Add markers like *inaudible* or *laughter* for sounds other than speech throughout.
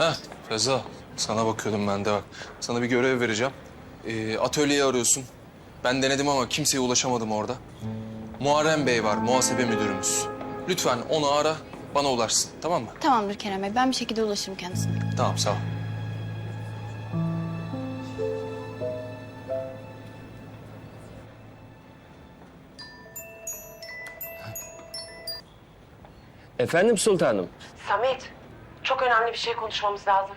Heh Reza sana bakıyordum ben de bak. Sana bir görev vereceğim. Ee, atölyeyi arıyorsun. Ben denedim ama kimseye ulaşamadım orada. Muharrem Bey var muhasebe müdürümüz. Lütfen onu ara bana ulaşsın tamam mı? Tamamdır Kerem Bey. Ben bir şekilde ulaşırım kendisine. Tamam sağ ol. Efendim sultanım. Samet, çok önemli bir şey konuşmamız lazım.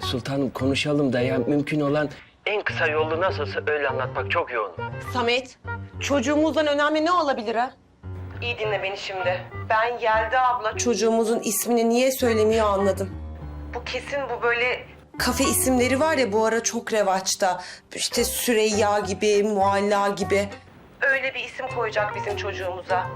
Sultanım konuşalım da ya mümkün olan en kısa yolu nasılsa öyle anlatmak çok yoğun. Samet, çocuğumuzdan önemli ne olabilir ha? İyi dinle beni şimdi. Ben Yelda abla çocuğumuzun ismini niye söylemiyor anladım. Bu kesin bu böyle kafe isimleri var ya bu ara çok revaçta. İşte Süreyya gibi, Mualla gibi. Öyle bir isim koyacak bizim çocuğumuza.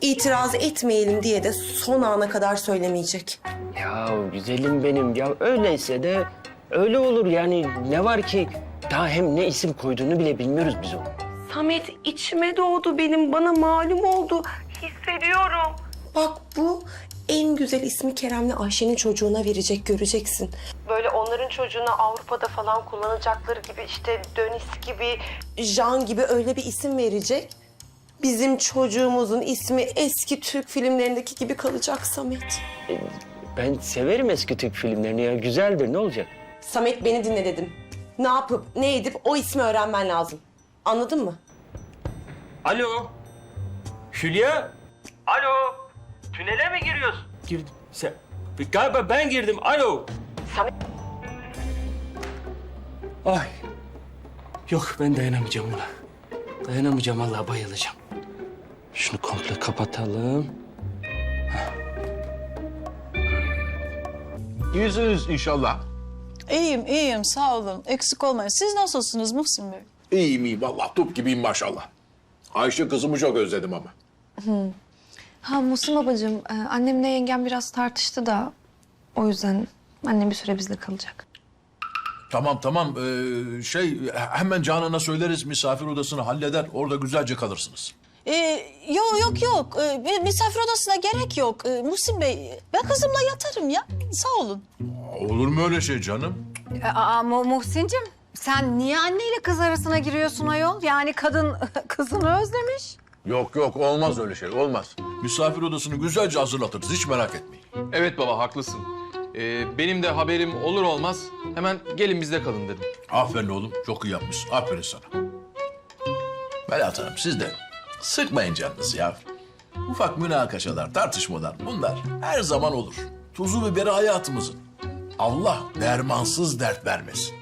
İtiraz etmeyelim diye de son ana kadar söylemeyecek. Ya güzelim benim ya öyleyse de öyle olur yani ne var ki daha hem ne isim koyduğunu bile bilmiyoruz biz onu. Samet içime doğdu benim, bana malum oldu. Hissediyorum. Bak bu en güzel ismi Kerem'le Ayşe'nin çocuğuna verecek, göreceksin. Böyle onların çocuğuna Avrupa'da falan kullanacakları gibi işte Dönis gibi, Jean gibi öyle bir isim verecek. Bizim çocuğumuzun ismi eski Türk filmlerindeki gibi kalacak Samet. Ben severim eski Türk filmlerini ya güzeldir ne olacak? Samet beni dinle dedim. Ne yapıp ne edip o ismi öğrenmen lazım. Anladın mı? Alo. Hülya. Alo. Tünele mi giriyorsun? Girdim. Sen, galiba ben girdim. Alo. Samet. Ay. Yok ben dayanamayacağım buna. Dayanamayacağım vallahi bayılacağım. Şunu komple kapatalım. İyisiniz inşallah. İyiyim, iyiyim. Sağ olun. Eksik olmayın. Siz nasılsınız Muhsin Bey? İyiyim iyiyim. Vallahi top gibiyim maşallah. Ayşe kızımı çok özledim ama. Ha Musim babacığım, e, annemle yengem biraz tartıştı da o yüzden annem bir süre bizde kalacak. Tamam tamam. Ee, şey hemen Canan'a söyleriz misafir odasını halleder. Orada güzelce kalırsınız. Ee, yok yok yok. Ee, bir misafir odasına gerek yok. Ee, Muhsin Bey, ben kızımla yatarım ya. Sağ olun. Olur mu öyle şey canım? Aa Mu- Muhsin'cim sen niye anneyle kız arasına giriyorsun ayol? Yani kadın *laughs* kızını özlemiş. Yok yok olmaz öyle şey olmaz. Misafir odasını güzelce hazırlatırız hiç merak etmeyin. Evet baba haklısın. Ee, benim de haberim olur olmaz hemen gelin bizde kalın dedim. Aferin oğlum çok iyi yapmışsın. Aferin sana. Melahat Hanım siz de sıkmayın canınızı ya. Ufak münakaşalar, tartışmalar bunlar her zaman olur. Tuzu biberi hayatımızın. Allah dermansız dert vermesin.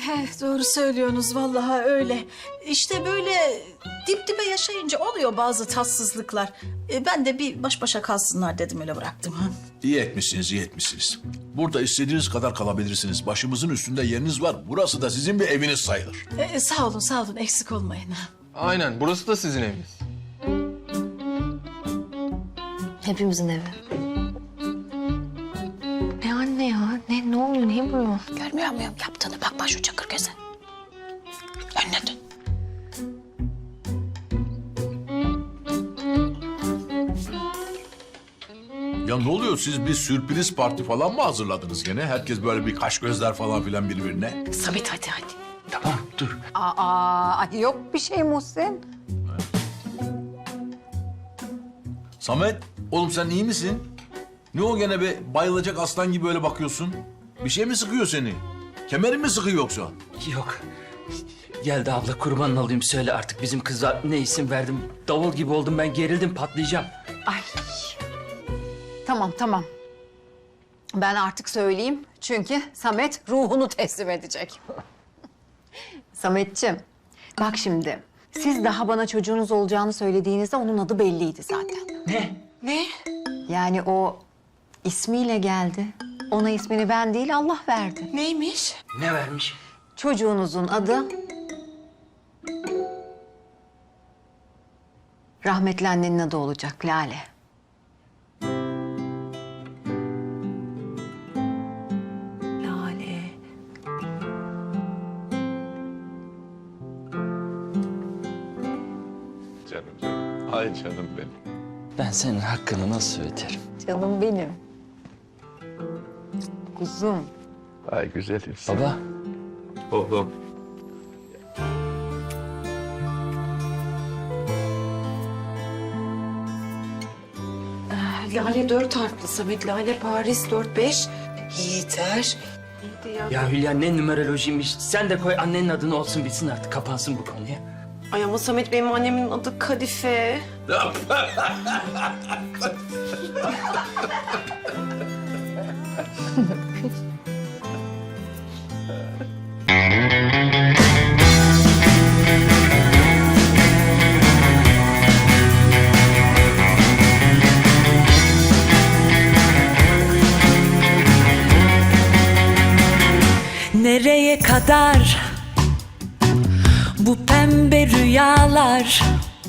He, doğru söylüyorsunuz vallahi öyle. İşte böyle dip dibe yaşayınca oluyor bazı tatsızlıklar. Ee, ben de bir baş başa kalsınlar dedim öyle bıraktım. Ha. İyi etmişsiniz, iyi etmişsiniz. Burada istediğiniz kadar kalabilirsiniz. Başımızın üstünde yeriniz var. Burası da sizin bir eviniz sayılır. Ee, sağ olun, sağ olun. Eksik olmayın. Aynen burası da sizin eviniz. Hepimizin evi. Ne anne ya? Ne, ne oluyor? Ne bu? Görmüyor muyum yaptığını? Bakma şu çakır göze. Önüne dön. Ya ne oluyor? Siz bir sürpriz parti falan mı hazırladınız gene? Herkes böyle bir kaş gözler falan filan birbirine. Samet hadi hadi. Tamam dur. Aa ay yok bir şey Muhsin. Samet, oğlum sen iyi misin? Ne o gene be bayılacak aslan gibi öyle bakıyorsun? Bir şey mi sıkıyor seni? Kemerin mi sıkıyor yoksa? Yok. Geldi abla kurban olayım söyle artık bizim kıza ne isim verdim. Davul gibi oldum ben gerildim patlayacağım. Ay. Tamam tamam. Ben artık söyleyeyim çünkü Samet ruhunu teslim edecek. *laughs* Sametçim bak şimdi siz daha bana çocuğunuz olacağını söylediğinizde onun adı belliydi zaten. Ne? Ne? Yani o ismiyle geldi. Ona ismini ben değil Allah verdi. Neymiş? Ne vermiş? Çocuğunuzun adı... Rahmetli annenin adı olacak Lale. Lale. Canım canım. Ay canım benim. Ben senin hakkını nasıl öderim? Canım benim. kuzum. Ay güzel insan. Baba. Oğlum. Lale dört harfli Samet. Lale Paris dört beş. Yeter. Ya Hülya ne numerolojiymiş. Sen de koy annenin adını olsun bitsin artık. Kapansın bu konu ya. Ay ama Samet benim annemin adı Kadife. Nereye kadar pembe rüyalar